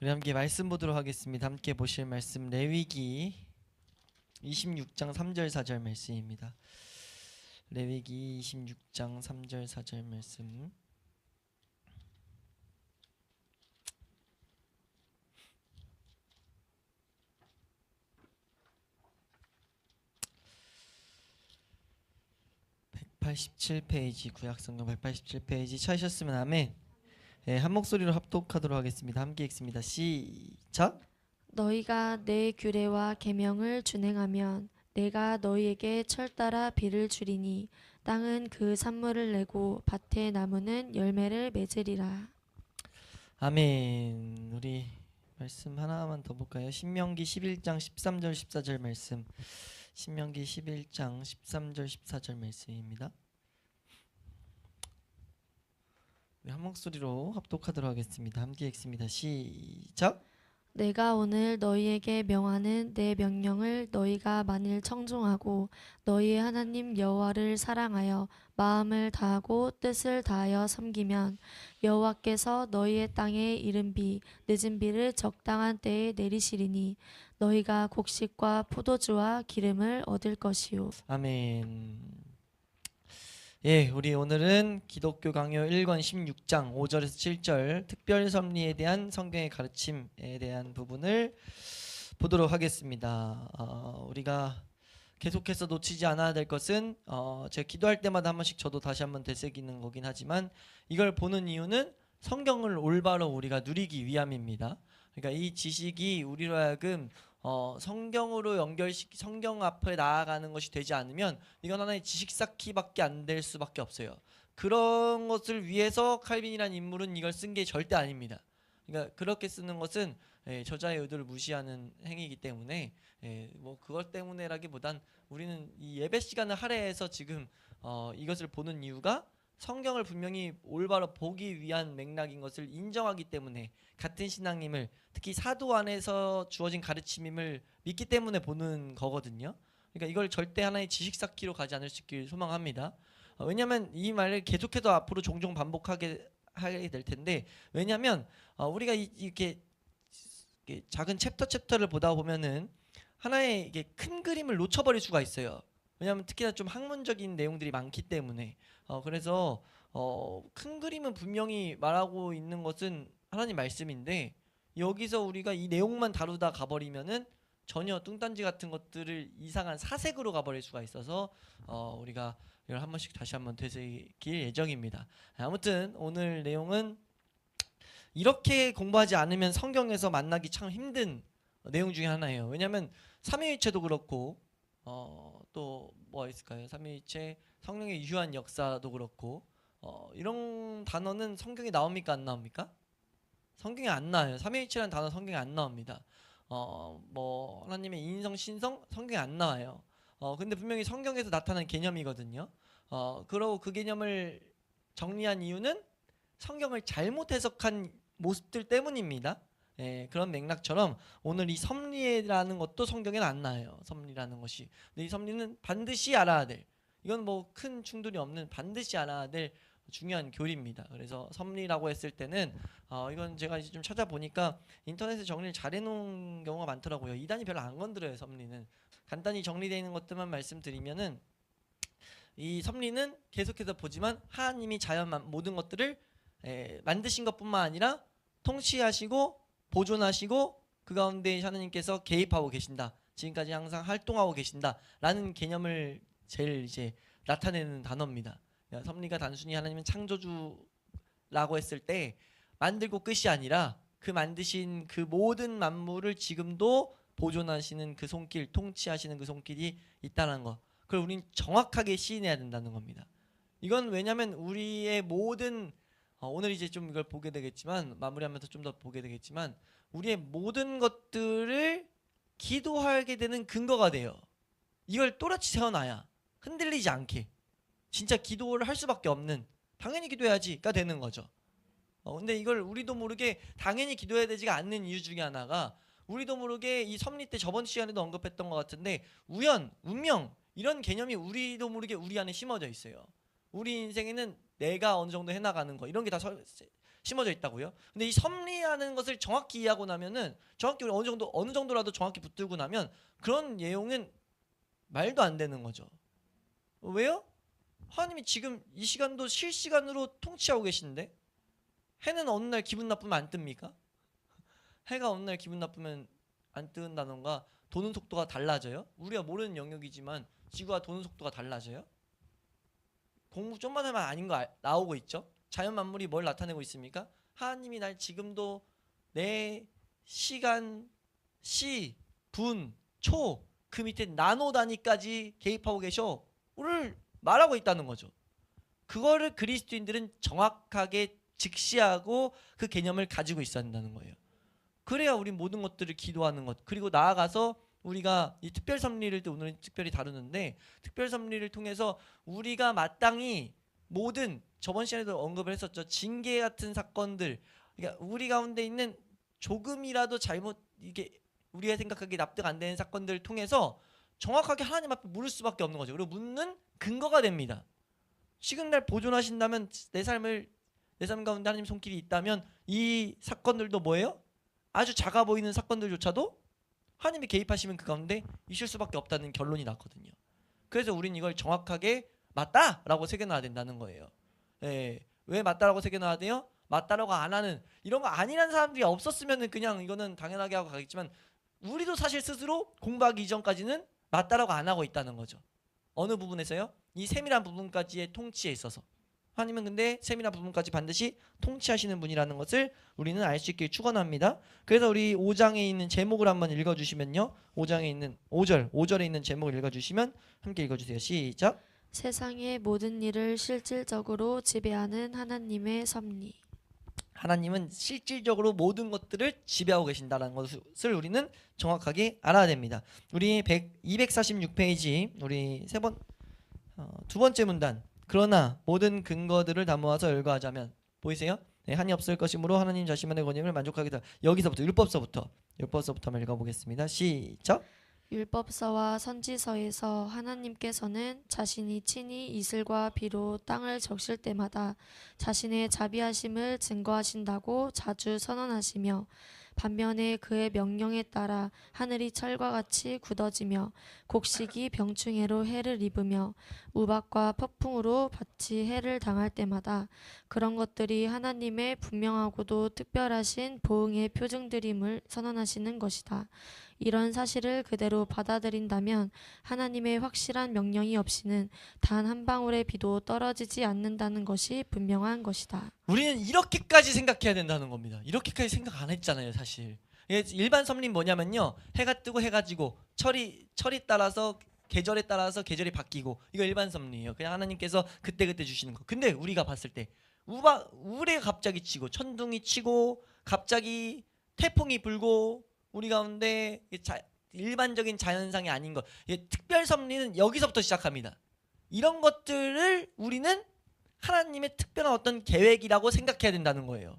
우리 함께 말씀 보도록 하겠습니다. 함께 보실 말씀 레위기 26장 3절 4절 말씀입니다. 레위기 26장 3절 4절 말씀. (187페이지) 구약성경 (187페이지) 찾으셨으면 아멘 예, 한 목소리로 합독하도록 하겠습니다 함께 읽습니다 시작 너희가 내 규례와 계명을 준행하면 내가 너희에게 철 따라 비를 주리니 땅은 그 산물을 내고 밭의 나무는 열매를 맺으리라. 아멘. 우리 말씀 하나만 더 볼까요? 신명기 11장 13절 14절 말씀. 신명기 11장 13절 14절 말씀입니다. 우리 한 목소리로 합독하도록 하겠습니다. 함께 읽습니다. 시작. 내가 오늘 너희에게 명하는 내 명령을 너희가 만일 청종하고 너희의 하나님 여호와를 사랑하여 마음을 다하고 뜻을 다하여 섬기면 여호와께서 너희의 땅에 이른 비 늦은 비를 적당한 때에 내리시리니 너희가 곡식과 포도주와 기름을 얻을 것이요 아멘. 예, 우리 오늘은 기독교 강요 1권 16장 5절에서 7절 특별 섭리에 대한 성경의 가르침에 대한 부분을 보도록 하겠습니다. 어, 우리가 계속해서 놓치지 않아야 될 것은 어, 제가 기도할 때마다 한 번씩 저도 다시 한번 되새기는 거긴 하지만 이걸 보는 이유는 성경을 올바로 우리가 누리기 위함입니다. 그러니까 이 지식이 우리로 하여금 어, 성경으로 연결시 성경 앞에 나아가는 것이 되지 않으면 이건 하나의 지식 쌓기밖에 안 될 수밖에 없어요. 그런 것을 위해서 칼빈이라는 인물은 이걸 쓴 게 절대 아닙니다. 그러니까 그렇게 쓰는 것은 예, 저자의 의도를 무시하는 행위이기 때문에 예, 뭐 그것 때문에라기보단 우리는 이 예배 시간을 할애해서 지금 어, 이것을 보는 이유가 성경을 분명히 올바로 보기 위한 맥락인 것을 인정하기 때문에 같은 신앙님을 특히 사도 안에서 주어진 가르침임을 믿기 때문에 보는 거거든요. 그러니까 이걸 절대 하나의 지식 쌓기로 가지 않을 수 있길 소망합니다. 어, 왜냐하면 이 말을 계속해서 앞으로 종종 반복하게 하게 될 텐데 왜냐하면 어, 우리가 이, 이렇게, 이렇게 작은 챕터 챕터를 보다 보면은 하나의 이게 큰 그림을 놓쳐버릴 수가 있어요. 왜냐하면 특히나 좀 학문적인 내용들이 많기 때문에 어, 그래서 어, 큰 그림은 분명히 말하고 있는 것은 하나님 말씀인데 여기서 우리가 이 내용만 다루다 가버리면은 전혀 뚱딴지 같은 것들을 이상한 사색으로 가버릴 수가 있어서 어, 우리가 이걸 한 번씩 다시 한번 되새길 예정입니다. 아무튼 오늘 내용은 이렇게 공부하지 않으면 성경에서 만나기 참 힘든 내용 중에 하나예요. 왜냐하면 삼위일체도 그렇고 어, 또 뭐가 있을까요? 삼위일체 성령의 유한 역사도 그렇고 어, 이런 단어는 성경에 나옵니까 안 나옵니까? 성경에 안 나와요. 삼위일체라는 단어 성경에 안 나옵니다. 어, 뭐 하나님의 인성 신성 성경에 안 나와요. 어, 근데 분명히 성경에서 나타난 개념이거든요. 어, 그러고 그 개념을 정리한 이유는 성경을 잘못 해석한 모습들 때문입니다. 예, 그런 맥락처럼 오늘 이 섭리라는 것도 성경에는 안 나와요. 섭리라는 것이. 근데 이 섭리는 반드시 알아야 될. 이건 뭐 큰 충돌이 없는 반드시 알아야 될 중요한 교리입니다. 그래서 섭리라고 했을 때는 어, 이건 제가 이제 좀 찾아보니까 인터넷에 정리를 잘 해놓은 경우가 많더라고요. 이단이 별로 안 건드려요. 섭리는 간단히 정리되어 있는 것들만 말씀드리면은 이 섭리는 계속해서 보지만 하나님이 자연 만- 모든 것들을 에, 만드신 것뿐만 아니라 통치하시고 보존하시고 그 가운데 하나님께서 개입하고 계신다. 지금까지 항상 활동하고 계신다라는 개념을 제일 이제 나타내는 단어입니다. 야, 섭리가 단순히 하나님은 창조주라고 했을 때 만들고 끝이 아니라 그 만드신 그 모든 만물을 지금도 보존하시는 그 손길, 통치하시는 그 손길이 있다는 거. 그걸 우린 정확하게 시인해야 된다는 겁니다. 이건 왜냐하면 우리의 모든 어, 오늘 이제 좀 이걸 보게 되겠지만 마무리하면서 좀 더 보게 되겠지만 우리의 모든 것들을 기도하게 되는 근거가 돼요. 이걸 또렷이 세워놔야 흔들리지 않게 진짜 기도를 할 수밖에 없는 당연히 기도해야지가 되는 거죠. 어, 근데 이걸 우리도 모르게 당연히 기도해야 되지가 않는 이유 중에 하나가 우리도 모르게 이 섭리 때 저번 시간에도 언급했던 것 같은데 우연, 운명 이런 개념이 우리도 모르게 우리 안에 심어져 있어요. 우리 인생에는 내가 어느 정도 해나가는 거 이런 게 다 심어져 있다고요. 근데 이 섭리하는 것을 정확히 이해하고 나면은 정확히 어느 정도 어느 정도라도 정확히 붙들고 나면 그런 내용은 말도 안 되는 거죠. 왜요? 하나님이 지금 이 시간도 실시간으로 통치하고 계신데 해는 어느 날 기분 나쁘면 안 뜹니까? 해가 어느 날 기분 나쁘면 안 뜬다던가 도는 속도가 달라져요? 우리가 모르는 영역이지만 지구가 도는 속도가 달라져요? 공부 좀만 하면 아닌 거 알- 나오고 있죠? 자연 만물이 뭘 나타내고 있습니까? 하나님이 날 지금도 내 시간, 시, 분, 초, 그 밑에 나노 단위까지 개입하고 계셔. 오늘 말하고 있다는 거죠. 그거를 그리스도인들은 정확하게 직시하고 그 개념을 가지고 있어야 한다는 거예요. 그래야 우리 모든 것들을 기도하는 것 그리고 나아가서 우리가 이 특별 섭리를 또 오늘 특별히 다루는데 특별 섭리를 통해서 우리가 마땅히 모든 저번 시간에도 언급을 했었죠 징계 같은 사건들 그러니까 우리 가운데 있는 조금이라도 잘못 이게 우리가 생각하기에 납득 안 되는 사건들을 통해서 정확하게 하나님 앞에 물을 수밖에 없는 거죠. 그리고 묻는 근거가 됩니다. 지금 날 보존하신다면 내 삶을 내 삶 가운데 하나님 손길이 있다면 이 사건들도 뭐예요? 아주 작아 보이는 사건들조차도 하나님이 개입하시면 그 가운데 있을 수밖에 없다는 결론이 났거든요. 그래서 우린 이걸 정확하게 맞다라고 새겨놔야 된다는 거예요. 예. 왜 맞다라고 새겨놔야 돼요? 맞다라고 안 하는 이런 거 아니라는 사람들이 없었으면은 그냥 이거는 당연하게 하고 가겠지만 우리도 사실 스스로 공부하기 이전까지는 맞다라고 안 하고 있다는 거죠. 어느 부분에서요? 이 세밀한 부분까지의 통치에 있어서 하나님은 근데 세밀한 부분까지 반드시 통치하시는 분이라는 것을 우리는 알 수 있길 축원합니다. 그래서 우리 5장에 있는 제목을 한번 읽어 주시면요. 5장에 있는 5절, 5절에 있는 제목을 읽어 주시면 함께 읽어 주세요. 시작. 세상의 모든 일을 실질적으로 지배하는 하나님의 섭리. 하나님은 실질적으로 모든 것들을 지배하고 계신다는 것을 우리는 정확하게 알아야 됩니다. 우리 100, 246페이지 우리 세 번, 어, 두 번째 문단. 그러나 모든 근거들을 다 모아서 열거하자면 보이세요? 네, 한이 없을 것이므로 하나님 자신만의 권위를 만족하겠다. 여기서부터 율법서부터 율법서부터 한번 읽어보겠습니다. 시작. 율법서와 선지서에서 하나님께서는 자신이 친히 이슬과 비로 땅을 적실 때마다 자신의 자비하심을 증거하신다고 자주 선언하시며 반면에 그의 명령에 따라 하늘이 철과 같이 굳어지며 곡식이 병충해로 해를 입으며 우박과 폭풍으로 밭이 해를 당할 때마다 그런 것들이 하나님의 분명하고도 특별하신 보응의 표징들임을 선언하시는 것이다. 이런 사실을 그대로 받아들인다면 하나님의 확실한 명령이 없이는 단 한 방울의 비도 떨어지지 않는다는 것이 분명한 것이다. 우리는 이렇게까지 생각해야 된다는 겁니다. 이렇게까지 생각 안 했잖아요, 사실. 예, 일반 섭리는 뭐냐면요. 해가 뜨고 해가 지고 철이 철이 따라서 계절에 따라서 계절이 바뀌고 이거 일반 섭리예요. 그냥 하나님께서 그때 그때 주시는 거. 근데 우리가 봤을 때 우박 우레가 갑자기 치고 천둥이 치고 갑자기 태풍이 불고 우리 가운데 이 자, 일반적인 자연상이 아닌 것. 예, 특별 섭리는 여기서부터 시작합니다. 이런 것들을 우리는 하나님의 특별한 어떤 계획이라고 생각해야 된다는 거예요.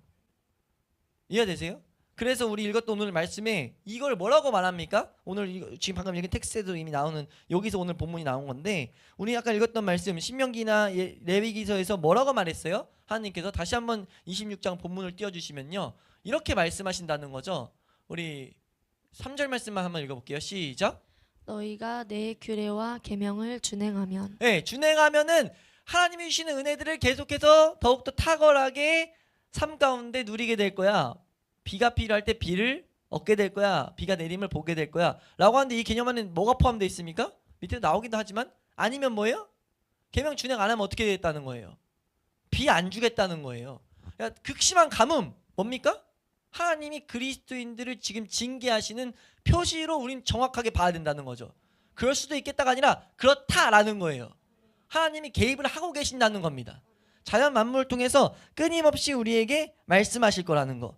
이해되세요? 그래서 우리 읽었던 오늘 말씀에 이걸 뭐라고 말합니까? 오늘 지금 방금 읽은 텍스트에도 이미 나오는 여기서 오늘 본문이 나온 건데 우리 아까 읽었던 말씀 신명기나 예- 레위기서에서 뭐라고 말했어요? 하나님께서 다시 한번 26장 본문을 띄워주시면요 이렇게 말씀하신다는 거죠. 우리 3절 말씀만 한번 읽어볼게요. 시작. 너희가 내 규례와 계명을 준행하면 네, 준행하면은 하나님이 주시는 은혜들을 계속해서 더욱더 탁월하게 삶 가운데 누리게 될 거야. 비가 필요할 때 비를 얻게 될 거야. 비가 내림을 보게 될 거야. 라고 하는데 이 개념 안에 뭐가 포함되어 있습니까? 밑에 나오기도 하지만 아니면 뭐예요? 계명 준행 안 하면 어떻게 되겠다는 거예요? 비 안 주겠다는 거예요. 야, 극심한 가뭄 뭡니까? 하나님이 그리스도인들을 지금 징계하시는 표시로 우린 정확하게 봐야 된다는 거죠. 그럴 수도 있겠다가 아니라 그렇다라는 거예요. 하나님이 개입을 하고 계신다는 겁니다. 자연 만물을 통해서 끊임없이 우리에게 말씀하실 거라는 거.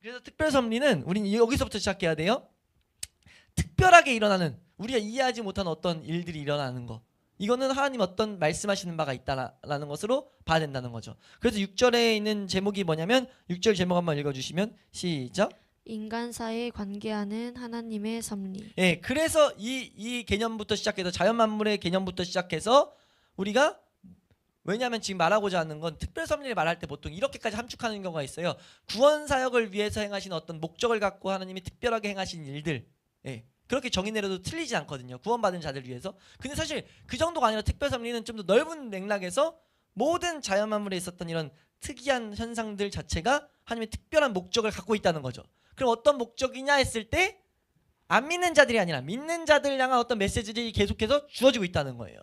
그래서 특별 섭리는 우린 여기서부터 시작해야 돼요. 특별하게 일어나는 우리가 이해하지 못한 어떤 일들이 일어나는 거. 이거는 하나님 어떤 말씀하시는 바가 있다라는 것으로 봐야 된다는 거죠. 그래서 6절에 있는 제목이 뭐냐면 6절 제목 한번 읽어 주시면 시작. 인간사에 관계하는 하나님의 섭리. 예, 그래서 이, 이 개념부터 시작해서 자연 만물의 개념부터 시작해서 우리가 왜냐하면 지금 말하고자 하는 건 특별 섭리를 말할 때 보통 이렇게까지 함축하는 경우가 있어요. 구원 사역을 위해서 행하신 어떤 목적을 갖고 하나님이 특별하게 행하신 일들, 예. 그렇게 정의 내려도 틀리지 않거든요. 구원받은 자들 위해서. 근데 사실 그 정도가 아니라 특별 섭리는 좀 더 넓은 맥락에서 모든 자연 만물에 있었던 이런 특이한 현상들 자체가 하나님의 특별한 목적을 갖고 있다는 거죠. 그럼 어떤 목적이냐 했을 때 안 믿는 자들이 아니라 믿는 자들 향한 어떤 메시지들이 계속해서 주어지고 있다는 거예요.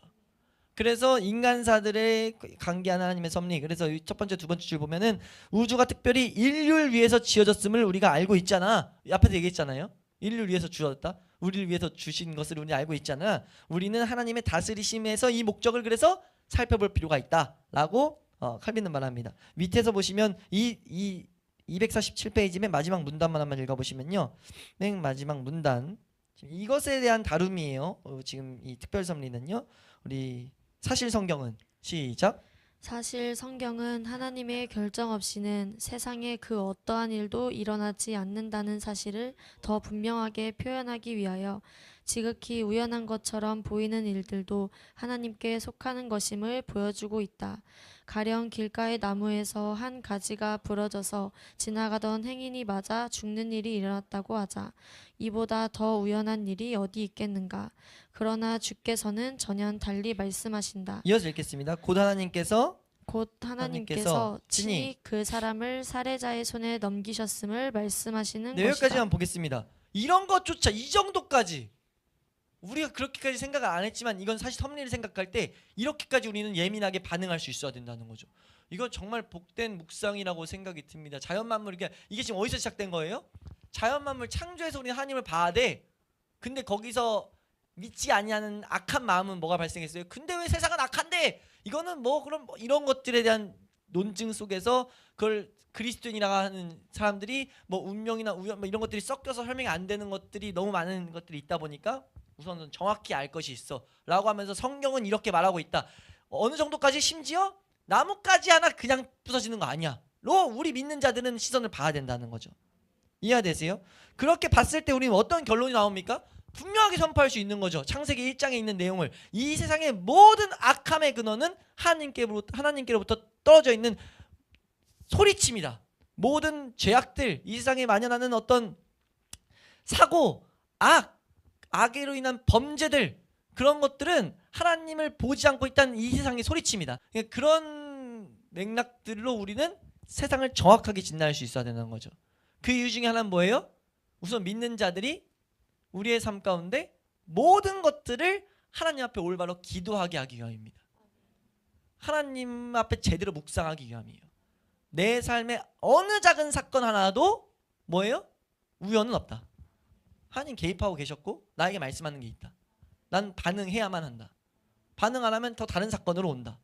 그래서 인간사들의 관계하는 하나님의 섭리. 그래서 이첫 번째, 두 번째 줄 보면은 우주가 특별히 인류를 위해서 지어졌음을 우리가 알고 있잖아. 앞에서 얘기했잖아요. 인류를 위해서 주어졌다. 우리를 위해서 주신 것을 우리 알고 있잖아. 우리는 하나님의 다스리심에서 이 목적을 그래서 살펴볼 필요가 있다라고 어, 칼빈은 말합니다. 밑에서 보시면 이, 이 247페이지 맨 마지막 문단만 한번 읽어보시면요. 맨 마지막 문단 이것에 대한 다룸이에요. 어, 지금 이 특별 섭리는요. 우리 사실 성경은 시작. 사실 성경은 하나님의 결정 없이는 세상에 그 어떠한 일도 일어나지 않는다는 사실을 더 분명하게 표현하기 위하여 지극히 우연한 것처럼 보이는 일들도 하나님께 속하는 것임을 보여주고 있다. 가령 길가의 나무에서 한 가지가 부러져서 지나가던 행인이 맞아 죽는 일이 일어났다고 하자. 이보다 더 우연한 일이 어디 있겠는가. 그러나 주께서는 전혀 달리 말씀하신다. 이어서 읽겠습니다. 곧 하나님께서 곧 하나님께서 친히 그 사람을 살해자의 손에 넘기셨음을 말씀하시는 네, 것이다. 여기까지만 보겠습니다. 이런 것조차 이 정도까지 우리가 그렇게까지 생각을 안 했지만 이건 사실 섭리를 생각할 때 이렇게까지 우리는 예민하게 반응할 수 있어야 된다는 거죠. 이건 정말 복된 묵상이라고 생각이 듭니다. 자연 만물 이게 이게 지금 어디서 시작된 거예요? 자연 만물 창조에서 우리 하나님을 봐야 돼. 근데 거기서 믿지 아니하는 악한 마음은 뭐가 발생했어요? 근데 왜 세상은 악한데? 이거는 뭐 그럼 뭐 이런 것들에 대한 논증 속에서 그걸 그리스도인이라고 하는 사람들이 뭐 운명이나 우연 뭐 이런 것들이 섞여서 설명이 안 되는 것들이 너무 많은 것들이 있다 보니까 우선은 정확히 알 것이 있어 라고 하면서 성경은 이렇게 말하고 있다. 어느 정도까지 심지어 나뭇가지 하나 그냥 부서지는 거 아니야. 로 우리 믿는 자들은 시선을 봐야 된다는 거죠. 이해되세요? 그렇게 봤을 때 우리는 어떤 결론이 나옵니까? 분명하게 선포할 수 있는 거죠. 창세기 1장에 있는 내용을 이 세상의 모든 악함의 근원은 하나님께로부터 하나님께로부터 떨어져 있는 소리칩니다. 모든 죄악들, 이 세상에 만연하는 어떤 사고, 악, 악으로 인한 범죄들 그런 것들은 하나님을 보지 않고 있다는 이 세상의 소리칩니다. 그러니까 그런 맥락들로 우리는 세상을 정확하게 진단할 수 있어야 되는 거죠. 그 이유 중에 하나는 뭐예요? 우선 믿는 자들이 우리의 삶 가운데 모든 것들을 하나님 앞에 올바로 기도하게 하기 위함입니다. 하나님 앞에 제대로 묵상하기 위함이에요. 내 삶에 어느 작은 사건 하나도 뭐예요? 우연은 없다. 하나님 개입하고 계셨고 나에게 말씀하는 게 있다. 난 반응해야만 한다. 반응 안 하면 더 다른 사건으로 온다.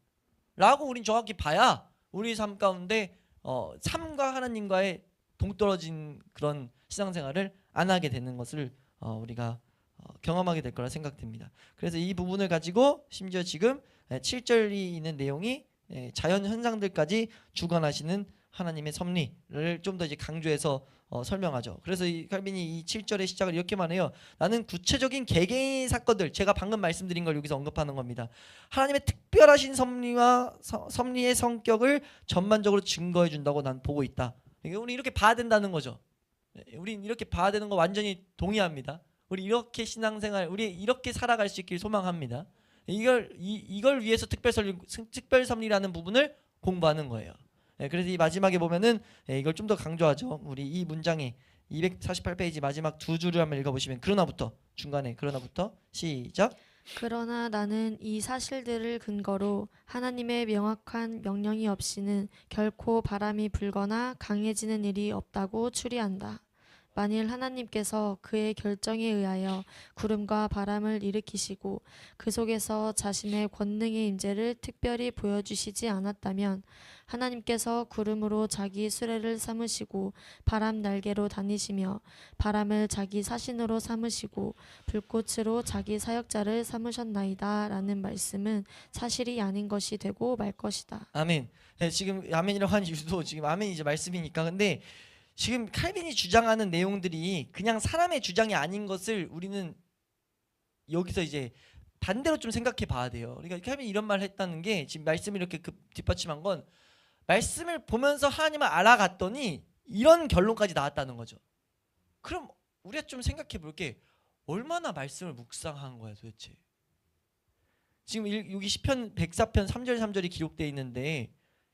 라고 우린 정확히 봐야 우리 삶 가운데 어, 삶과 하나님과의 동떨어진 그런 신앙생활을 안 하게 되는 것을 어, 우리가 어, 경험하게 될 거라 생각됩니다. 그래서 이 부분을 가지고 심지어 지금 7절이 있는 내용이 예, 자연 현상들까지 주관하시는 하나님의 섭리를 좀 더 이제 강조해서 어, 설명하죠. 그래서 이 칼빈이 이 7절의 시작을 이렇게만 해요. 나는 구체적인 개개인 사건들 제가 방금 말씀드린 걸 여기서 언급하는 겁니다. 하나님의 특별하신 섭리와 서- 섭리의 성격을 전반적으로 증거해 준다고 난 보고 있다. 이게 우리 이렇게 봐야 된다는 거죠. 예, 우린 이렇게 봐야 되는 거 완전히 동의합니다. 우리 이렇게 신앙생활, 우리 이렇게 살아갈 수 있길 소망합니다. 이걸 이, 이걸 위해서 특별 섭리, 특별 섭리라는 부분을 공부하는 거예요. 예, 그래서 이 마지막에 보면은 예, 이걸 좀 더 강조하죠. 우리 이 문장에 248페이지 마지막 두 줄을 한번 읽어보시면 그러나부터 중간에 그러나부터 시작. 그러나 나는 이 사실들을 근거로 하나님의 명확한 명령이 없이는 결코 바람이 불거나 강해지는 일이 없다고 추리한다. 만일 하나님께서 그의 결정에 의하여 구름과 바람을 일으키시고 그 속에서 자신의 권능의 임재를 특별히 보여주시지 않았다면 하나님께서 구름으로 자기 수레를 삼으시고 바람 날개로 다니시며 바람을 자기 사신으로 삼으시고 불꽃으로 자기 사역자를 삼으셨나이다 라는 말씀은 사실이 아닌 것이 되고 말 것이다. 아멘. 네, 지금 아멘이라고 한 이유도 지금 아멘이 이제 말씀이니까 근데 지금 칼빈이 주장하는 내용들이 그냥 사람의 주장이 아닌 것을 우리는 여기서 이제 반대로 좀 생각해 봐야 돼요. 그러니까 하면 이런 말을 했다는 게 지금 말씀을 이렇게 그 뒷받침한 건 말씀을 보면서 하나님을 알아갔더니 이런 결론까지 나왔다는 거죠. 그럼 우리가 좀 생각해 볼 게 얼마나 말씀을 묵상한 거야 도대체. 지금 일- 여기 시편 104편 3절 3절이 기록되어 있는데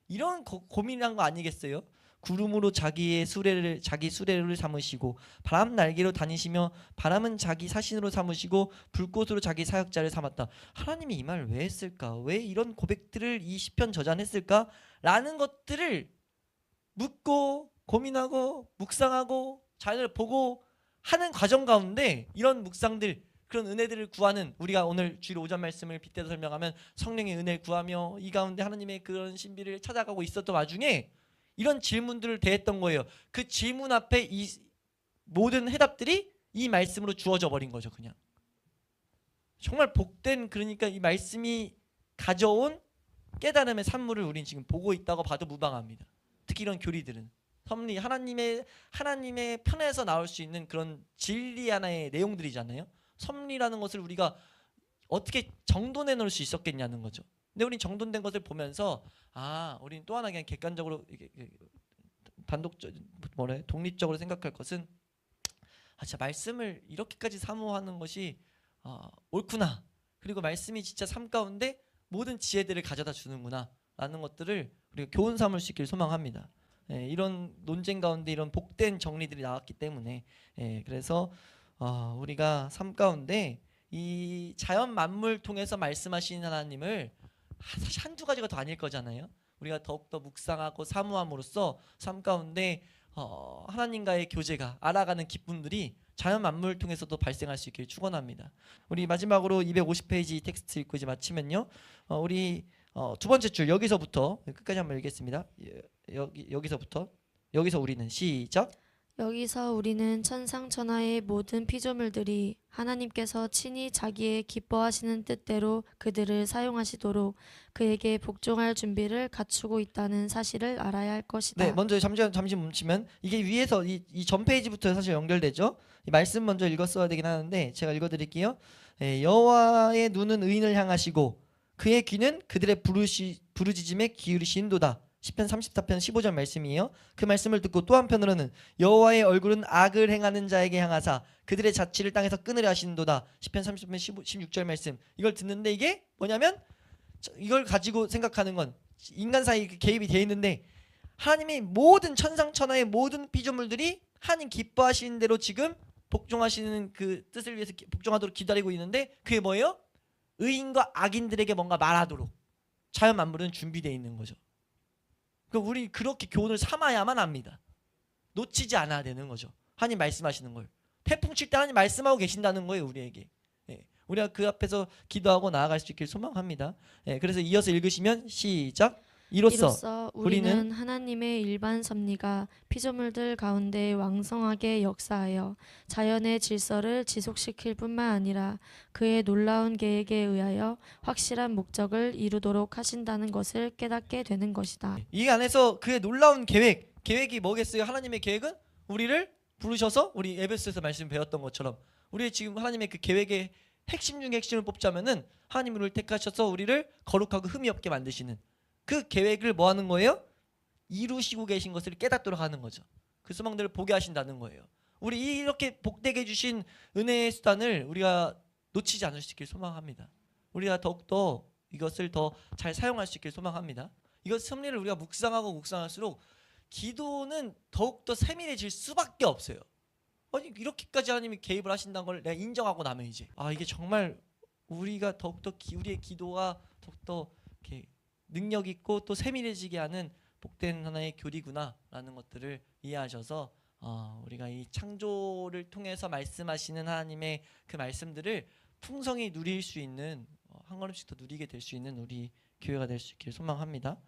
이런 고, 고민한 거 아니겠어요? 구름으로 자기의 수레를 자기 수레를 삼으시고 바람 날개로 다니시며 바람은 자기 사신으로 삼으시고 불꽃으로 자기 사역자를 삼았다. 하나님이 이 말을 왜 했을까? 왜 이런 고백들을 이 시편 저자했을까? 라는 것들을 묻고 고민하고 묵상하고 잘 보고 하는 과정 가운데 이런 묵상들 그런 은혜들을 구하는 우리가 오늘 주일 오전 말씀을 빗대서 설명하면 성령의 은혜를 구하며 이 가운데 하나님의 그런 신비를 찾아가고 있었던 와중에 이런 질문들을 대했던 거예요. 그 질문 앞에 이 모든 해답들이 이 말씀으로 주어져 버린 거죠, 그냥. 정말 복된 그러니까 이 말씀이 가져온 깨달음의 산물을 우리는 지금 보고 있다고 봐도 무방합니다. 특히 이런 교리들은 섭리 하나님의 하나님의 편에서 나올 수 있는 그런 진리 하나의 내용들이잖아요. 섭리라는 것을 우리가 어떻게 정돈해 놓을 수 있었겠냐는 거죠. 근데 우린 정돈된 것을 보면서 아, 우리는 또 하나 그냥 객관적으로 이게- 단독적 뭐래 독립적으로 생각할 것은 아, 진짜 말씀을 이렇게까지 사모하는 것이 아, 옳구나. 그리고 말씀이 진짜 삶 가운데 모든 지혜들을 가져다 주는구나라는 것들을 우리가 교훈 삼을 수 있길 소망합니다. 예, 이런 논쟁 가운데 이런 복된 정리들이 나왔기 때문에 예, 그래서 어, 우리가 삶 가운데 이 자연 만물 통해서 말씀하시는 하나님을 하- 사실 한두 가지가 더 아닐 거잖아요. 우리가 더욱더 묵상하고 사모함으로써 삶 가운데 어, 하나님과의 교제가 알아가는 기쁨들이 자연 만물을 통해서도 발생할 수 있길 축원합니다. 우리 마지막으로 250페이지 텍스트 읽고 이제 마치면요. 어, 우리 어, 두 번째 줄 여기서부터 끝까지 한번 읽겠습니다. 예, 여기 여기서부터 여기서 우리는 시작. 여기서 우리는 천상천하의 모든 피조물들이 하나님께서 친히 자기의 기뻐하시는 뜻대로 그들을 사용하시도록 그에게 복종할 준비를 갖추고 있다는 사실을 알아야 할 것이다. 네, 먼저 잠시 잠시 멈추면 이게 위에서 이, 이전 페이지부터 사실 연결되죠. 이 말씀 먼저 읽었어야 되긴 하는데 제가 읽어드릴게요. 예, 여호와의 눈은 의인을 향하시고 그의 귀는 그들의 부르시, 부르짖음에 기울이신도다. 10편 34편 15절 말씀이에요. 그 말씀을 듣고 또 한편으로는 여호와의 얼굴은 악을 행하는 자에게 향하사 그들의 자취를 땅에서 끊으려 하시는도다. 10편 30편 15, 16절 말씀. 이걸 듣는데 이게 뭐냐면 저- 이걸 가지고 생각하는 건 인간 사이 개입이 돼 있는데 하나님이 모든 천상천하의 모든 피조물들이 하나님 기뻐하시는 대로 지금 복종하시는 그 뜻을 위해서 기- 복종하도록 기다리고 있는데 그게 뭐예요? 의인과 악인들에게 뭔가 말하도록 자연 만물은 준비되어 있는 거죠. 그러니까 우리 그렇게 교훈을 삼아야만 합니다. 놓치지 않아야 되는 거죠. 하나님 말씀하시는 걸. 태풍 칠 때 하나님 말씀하고 계신다는 거예요, 우리에게. 예, 우리가 그 앞에서 기도하고 나아갈 수 있길 소망합니다. 예, 그래서 이어서 읽으시면 시작. 이로써 이로써 우리는, 우리는 하나님의 일반 섭리가 피조물들 가운데 왕성하게 역사하여 자연의 질서를 지속시킬 뿐만 아니라 그의 놀라운 계획에 의하여 확실한 목적을 이루도록 하신다는 것을 깨닫게 되는 것이다. 이 안에서 그의 놀라운 계획, 계획이 뭐겠어요? 하나님의 계획은 우리를 부르셔서 우리 에베소에서 말씀 배웠던 것처럼 우리의 지금 하나님의 그 계획의 핵심 중에 핵심을 뽑자면은 하나님 우리를 택하셔서 우리를 거룩하고 흠이 없게 만드시는 그 계획을 뭐 하는 거예요? 이루시고 계신 것을 깨닫도록 하는 거죠. 그 소망들을 보게 하신다는 거예요. 우리 이렇게 복되게 주신 은혜의 수단을 우리가 놓치지 않을 수 있길 소망합니다. 우리가 더욱더 이것을 더 잘 사용할 수 있길 소망합니다. 이것 섭리를 우리가 묵상하고 묵상할수록 기도는 더욱더 세밀해질 수밖에 없어요. 아니 이렇게까지 하나님이 개입을 하신다는 걸 내가 인정하고 나면 이제 아 이게 정말 우리가 더욱더 기, 우리의 기도가 더욱더 이렇게 능력 있고 또 세밀해지게 하는 복된 하나의 교리구나라는 것들을 이해하셔서 어, 우리가 이 창조를 통해서 말씀하시는 하나님의 그 말씀들을 풍성히 누릴 수 있는 어, 한 걸음씩 더 누리게 될 수 있는 우리 교회가 될 수 있길 소망합니다.